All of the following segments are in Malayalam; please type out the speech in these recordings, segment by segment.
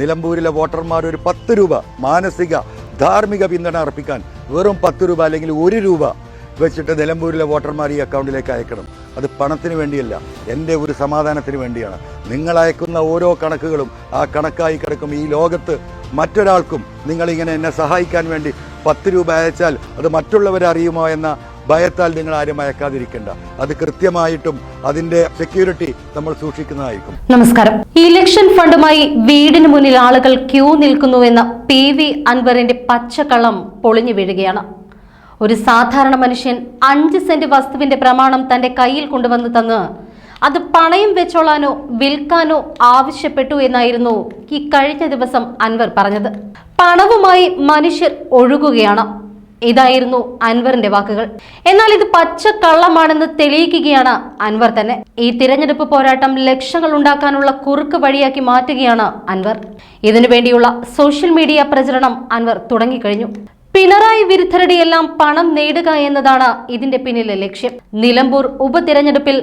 നിലമ്പൂരിലെ വോട്ടർമാർ ഒരു പത്ത് രൂപ മാനസിക ധാർമ്മിക പിന്തുണ അർപ്പിക്കാൻ വെറും പത്ത് രൂപ അല്ലെങ്കിൽ ഒരു രൂപ വെച്ചിട്ട് നിലമ്പൂരിലെ വോട്ടർമാർ ഈ അക്കൗണ്ടിലേക്ക് അയക്കണം. അത് പണത്തിന് വേണ്ടിയല്ല എന്റെ ഒരു സമാധാനത്തിന് വേണ്ടിയാണ്. നിങ്ങൾ അയക്കുന്ന ഓരോ കണക്കുകളും ആ കണക്കായി കിടക്കും. ഈ ലോകത്ത് മറ്റൊരാൾക്കും നിങ്ങളിങ്ങനെ എന്നെ സഹായിക്കാൻ വേണ്ടി പത്ത് രൂപ അയച്ചാൽ അത് മറ്റുള്ളവരെ അറിയുമോ എന്ന ഭയത്താൽ നിങ്ങൾ ആരും അയക്കാതിരിക്കേണ്ട അത് കൃത്യമായിട്ടും അതിന്റെ സെക്യൂരിറ്റി നമ്മൾ സൂക്ഷിക്കുന്നതായിരിക്കും. നമസ്കാരം. ഇലക്ഷൻ ഫണ്ടുമായി വീടിന് മുന്നിൽ ആളുകൾ ക്യൂ നിൽക്കുന്നുവെന്ന പി വി അൻവറിന്റെ പച്ചക്കള്ളം പൊളിഞ്ഞു വീഴുകയാണ്. ഒരു സാധാരണ മനുഷ്യൻ അഞ്ച് സെന്റ് വസ്തുവിന്റെ പ്രമാണം തന്റെ കയ്യിൽ കൊണ്ടുവന്ന് തന്ന് അത് പണയം വെച്ചോളാനോ വിൽക്കാനോ ആവശ്യപ്പെട്ടു എന്നായിരുന്നു ഈ കഴിഞ്ഞ ദിവസം അൻവർ പറഞ്ഞത്. പണവുമായി മനുഷ്യർ ഒഴുകുകയാണ്. ഇതായിരുന്നു അൻവറിന്റെ വാക്കുകൾ. എന്നാൽ ഇത് പച്ച കള്ളമാണെന്ന് തെളിയിക്കുകയാണ് അൻവർ തന്നെ. ഈ തിരഞ്ഞെടുപ്പ് പോരാട്ടം ലക്ഷങ്ങൾ ഉണ്ടാക്കാനുള്ള കുറുക്ക് വഴിയാക്കി മാറ്റുകയാണ് അൻവർ. ഇതിനു വേണ്ടിയുള്ള സോഷ്യൽ മീഡിയ പ്രചരണം അൻവർ തുടങ്ങിക്കഴിഞ്ഞു. പിണറായി വിരുദ്ധരുടെ എല്ലാം പണം നേടുക എന്നതാണ് ഇതിന്റെ പിന്നിലെ ലക്ഷ്യം. നിലമ്പൂർ ഉപതിരഞ്ഞെടുപ്പിൽ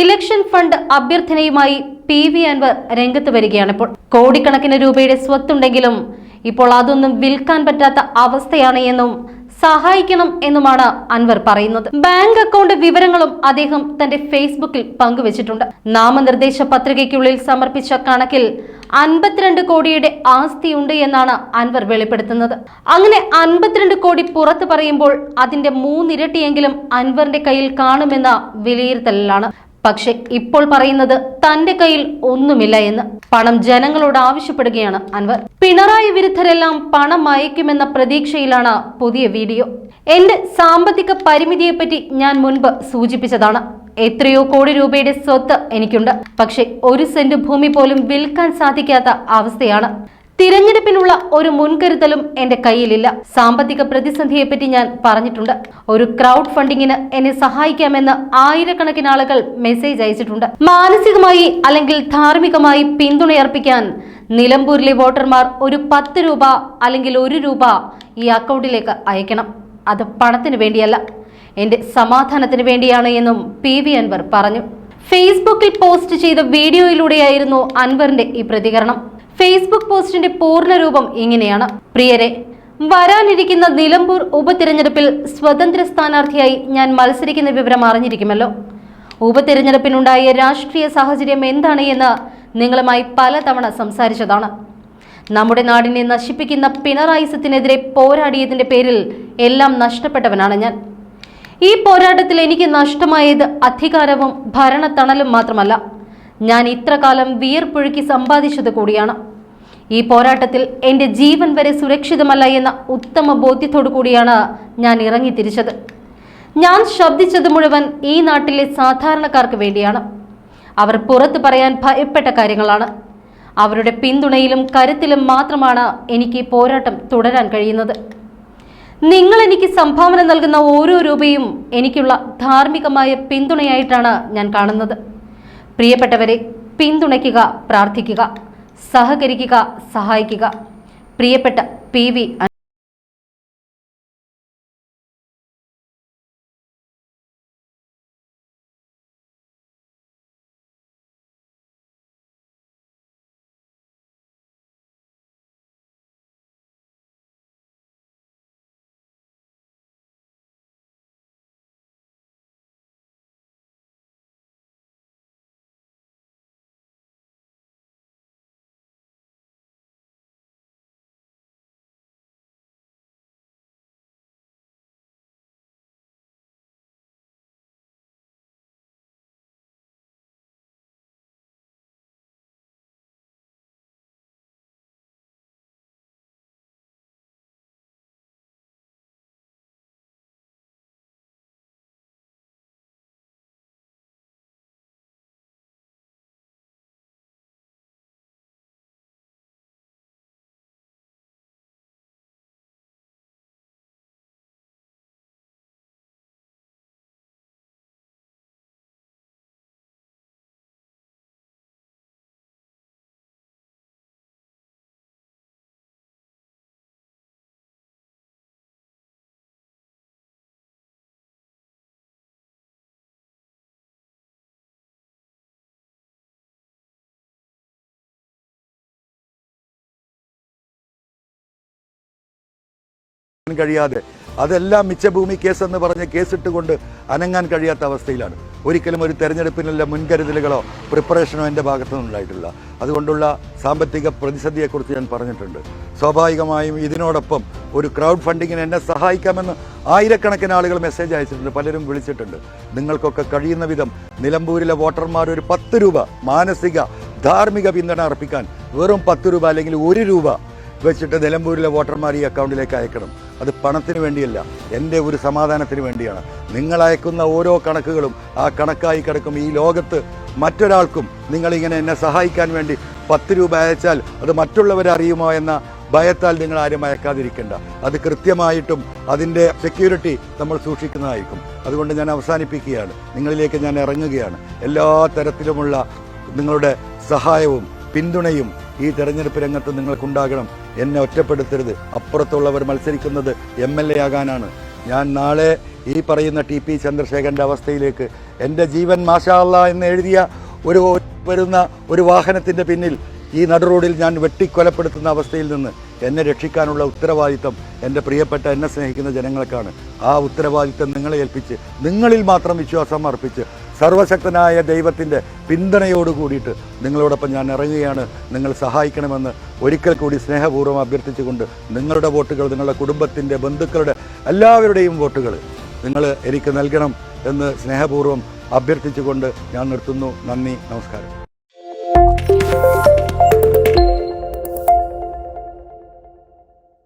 ഇലക്ഷൻ ഫണ്ട് അഭ്യർത്ഥനയുമായി പി വി അൻവർ രംഗത്ത് വരികയാണിപ്പോൾ. കോടിക്കണക്കിന് രൂപയുടെ സ്വത്തുണ്ടെങ്കിലും ഇപ്പോൾ അതൊന്നും വിൽക്കാൻ പറ്റാത്ത അവസ്ഥയാണ് എന്നും സഹായിക്കണം എന്നുമാണ് അൻവർ പറയുന്നത്. ബാങ്ക് അക്കൗണ്ട് വിവരങ്ങളും അദ്ദേഹം തന്റെ ഫേസ്ബുക്കിൽ പങ്കുവച്ചിട്ടുണ്ട്. നാമനിർദ്ദേശ പത്രികയ്ക്കുള്ളിൽ സമർപ്പിച്ച കണക്കിൽ അൻപത്തിരണ്ട് കോടിയുടെ ആസ്തിയുണ്ട് എന്നാണ് അൻവർ വെളിപ്പെടുത്തുന്നത്. അങ്ങനെ അൻപത്തിരണ്ട് കോടി പുറത്തു പറയുമ്പോൾ അതിന്റെ മൂന്നിരട്ടിയെങ്കിലും അൻവറിന്റെ കയ്യിൽ കാണുമെന്ന വിലയിരുത്തലിലാണ്. പക്ഷെ ഇപ്പോൾ പറയുന്നത് തന്റെ കയ്യിൽ ഒന്നുമില്ല എന്ന് പണം ജനങ്ങളോട് ആവശ്യപ്പെടുകയാണ് അൻവർ. പിണറായി വിരുദ്ധരെല്ലാം പണം അയക്കുമെന്ന പ്രതീക്ഷയിലാണ് പുതിയ വീഡിയോ. എന്റെ സാമ്പത്തിക പരിമിതിയെപ്പറ്റി ഞാൻ മുൻപ് സൂചിപ്പിച്ചതാണ്. എത്രയോ കോടി രൂപയുടെ സ്വത്ത് എനിക്കുണ്ട്. പക്ഷെ ഒരു സെന്റ് ഭൂമി പോലും വിൽക്കാൻ സാധിക്കാത്ത അവസ്ഥയാണ്. തിരഞ്ഞെടുപ്പിനുള്ള ഒരു മുൻകരുതലും എന്റെ കയ്യിലില്ല. സാമ്പത്തിക പ്രതിസന്ധിയെപ്പറ്റി ഞാൻ പറഞ്ഞിട്ടുണ്ട്. ഒരു ക്രൗഡ് ഫണ്ടിങ്ങിന് എന്നെ സഹായിക്കാമെന്ന് ആയിരക്കണക്കിന് ആളുകൾ മെസ്സേജ് അയച്ചിട്ടുണ്ട്. മാനസികമായി അല്ലെങ്കിൽ ധാർമ്മികമായി പിന്തുണയർപ്പിക്കാൻ നിലമ്പൂരിലെ വോട്ടർമാർ ഒരു പത്ത് രൂപ അല്ലെങ്കിൽ ഒരു രൂപ ഈ അക്കൗണ്ടിലേക്ക് അയക്കണം. അത് പണത്തിന് വേണ്ടിയല്ല. എന്റെ സമാധാനത്തിന് വേണ്ടിയാണ് എന്നും പി വി അൻവർ പറഞ്ഞു. ഫേസ്ബുക്കിൽ പോസ്റ്റ് ചെയ്ത വീഡിയോയിലൂടെയായിരുന്നു അൻവറിന്റെ ഈ പ്രതികരണം. ഫേസ്ബുക്ക് പോസ്റ്റിന്റെ പൂർണ രൂപം ഇങ്ങനെയാണ്. പ്രിയരെ വരാനിരിക്കുന്ന നിലമ്പൂർ ഉപതിരഞ്ഞെടുപ്പിൽ സ്വതന്ത്ര സ്ഥാനാർത്ഥിയായി ഞാൻ മത്സരിക്കുന്ന വിവരം അറിഞ്ഞിരിക്കുമല്ലോ. ഉപതിരഞ്ഞെടുപ്പിനുണ്ടായ രാഷ്ട്രീയ സാഹചര്യം എന്താണ് എന്ന് നിങ്ങളുമായി പലതവണ സംസാരിച്ചതാണ്. നമ്മുടെ നാടിനെ നശിപ്പിക്കുന്ന പിണറായിസത്തിനെതിരെ പോരാടിയതിന്റെ പേരിൽ എല്ലാം നഷ്ടപ്പെട്ടവനാണ് ഞാൻ. ഈ പോരാട്ടത്തിൽ എനിക്ക് നഷ്ടമായത് അധികാരവും ഭരണത്തണലും മാത്രമല്ല. ഞാൻ ഇത്ര കാലം വിയർപ്പൊഴുക്കി സമ്പാദിച്ചത് കൂടിയാണ്. ഈ പോരാട്ടത്തിൽ എന്റെ ജീവൻ വരെ സുരക്ഷിതമല്ല എന്ന ഉത്തമ ബോധ്യത്തോടു കൂടിയാണ് ഞാൻ ഇറങ്ങി തിരിച്ചത് ഞാൻ ശബ്ദിച്ചത് മുഴുവൻ ഈ നാട്ടിലെ സാധാരണക്കാർക്ക് വേണ്ടിയാണ്. അവർ പുറത്തു പറയാൻ ഭയപ്പെട്ട കാര്യങ്ങളാണ്. അവരുടെ പിന്തുണയിലും കരുത്തിലും മാത്രമാണ് എനിക്ക് ഈ പോരാട്ടം തുടരാൻ കഴിയുന്നത്. നിങ്ങൾ എനിക്ക് സംഭാവന നൽകുന്ന ഓരോ രൂപയും എനിക്കുള്ള ധാർമ്മികമായ പിന്തുണയായിട്ടാണ് ഞാൻ കാണുന്നത്. പ്രിയപ്പെട്ടവരെ പിന്തുണയ്ക്കുക പ്രാർത്ഥിക്കുക സഹകരിക്കുക സഹായിക്കുക. പ്രിയപ്പെട്ട പി വി കഴിയാതെ അതെല്ലാം മിച്ചഭൂമി കേസ് എന്ന് പറഞ്ഞ് കേസിട്ടുകൊണ്ട് അനങ്ങാൻ കഴിയാത്ത അവസ്ഥയിലാണ്. ഒരിക്കലും ഒരു തെരഞ്ഞെടുപ്പിനുള്ള മുൻകരുതലുകളോ പ്രിപ്പറേഷനോ എന്റെ ഭാഗത്തുനിന്ന് ഉണ്ടായിട്ടില്ല. അതുകൊണ്ടുള്ള സാമ്പത്തിക പ്രതിസന്ധിയെക്കുറിച്ച് ഞാൻ പറഞ്ഞിട്ടുണ്ട്. സ്വാഭാവികമായും ഇതിനോടൊപ്പം ഒരു ക്രൗഡ് ഫണ്ടിങ്ങിന് എന്നെ സഹായിക്കാമെന്ന് ആയിരക്കണക്കിന് ആളുകൾ മെസ്സേജ് അയച്ചിട്ടുണ്ട്. പലരും വിളിച്ചിട്ടുണ്ട്. നിങ്ങൾക്കൊക്കെ കഴിയുന്ന വിധം നിലമ്പൂരിലെ വോട്ടർമാർ ഒരു പത്ത് രൂപ മാനസിക ധാർമ്മിക പിന്തുണ അർപ്പിക്കാൻ വെറും പത്ത് രൂപ അല്ലെങ്കിൽ ഒരു രൂപ വെച്ചിട്ട് നിലമ്പൂരിലെ വോട്ടർമാർ ഈ അക്കൗണ്ടിലേക്ക് അയക്കണം. അത് പണത്തിന് വേണ്ടിയല്ല എന്റെ ഒരു സമാധാനത്തിന് വേണ്ടിയാണ്. നിങ്ങൾ അയക്കുന്ന ഓരോ കണക്കുകളും ആ കണക്കായി കിടക്കും ഈ ലോകത്ത് മറ്റൊരാൾക്കും നിങ്ങളിങ്ങനെ എന്നെ സഹായിക്കാൻ വേണ്ടി പത്ത് രൂപ അയച്ചാൽ അത് മറ്റുള്ളവരറിയുമോ എന്ന ഭയത്താൽ നിങ്ങൾ ആരും അയക്കാതിരിക്കേണ്ട. അത് കൃത്യമായിട്ടും അതിന്റെ സെക്യൂരിറ്റി നമ്മൾ സൂക്ഷിക്കുന്നതായിരിക്കും. അതുകൊണ്ട് ഞാൻ അവസാനിപ്പിക്കുകയാണ്. നിങ്ങളിലേക്ക് ഞാൻ ഇറങ്ങുകയാണ്. എല്ലാ തരത്തിലുമുള്ള നിങ്ങളുടെ സഹായവും പിന്തുണയും ഈ തെരഞ്ഞെടുപ്പ് രംഗത്ത് നിങ്ങൾക്കുണ്ടാകണം. എന്നെ ഒറ്റപ്പെടുത്തരുത്. അപ്പുറത്തുള്ളവർ മത്സരിക്കുന്നത് എം എൽ എ ആകാനാണ്. ഞാൻ നാളെ ഈ പറയുന്ന ടി പി ചന്ദ്രശേഖരന്റെ അവസ്ഥയിലേക്ക് എന്റെ ജീവൻ മാഷാള്ള എന്ന് എഴുതിയ ഒരു വരുന്ന ഒരു വാഹനത്തിന്റെ പിന്നിൽ ഈ നടുറോഡിൽ ഞാൻ വെട്ടിക്കൊലപ്പെടുത്തുന്ന അവസ്ഥയിൽ നിന്ന് എന്നെ രക്ഷിക്കാനുള്ള ഉത്തരവാദിത്തം എന്റെ പ്രിയപ്പെട്ട എന്നെ സ്നേഹിക്കുന്ന ജനങ്ങൾക്കാണ്. ആ ഉത്തരവാദിത്തം നിങ്ങളെ ഏൽപ്പിച്ച് നിങ്ങളിൽ മാത്രം വിശ്വാസം അർപ്പിച്ച് സർവശക്തനായ ദൈവത്തിന്റെ പിന്തുണയോട് കൂടിയിട്ട് നിങ്ങളോടൊപ്പം ഞാൻ ഇറങ്ങുകയാണ്. നിങ്ങൾ സഹായിക്കണമെന്ന് ഒരിക്കൽ കൂടി സ്നേഹപൂർവം അഭ്യർത്ഥിച്ചുകൊണ്ട് നിങ്ങളുടെ വോട്ടുകൾ നിങ്ങളുടെ കുടുംബത്തിന്റെ ബന്ധുക്കളുടെ എല്ലാവരുടെയും വോട്ടുകൾ നിങ്ങൾ എനിക്ക് നൽകണം എന്ന് സ്നേഹപൂർവം അഭ്യർത്ഥിച്ചുകൊണ്ട് ഞാൻ നിർത്തുന്നു. നന്ദി നമസ്കാരം.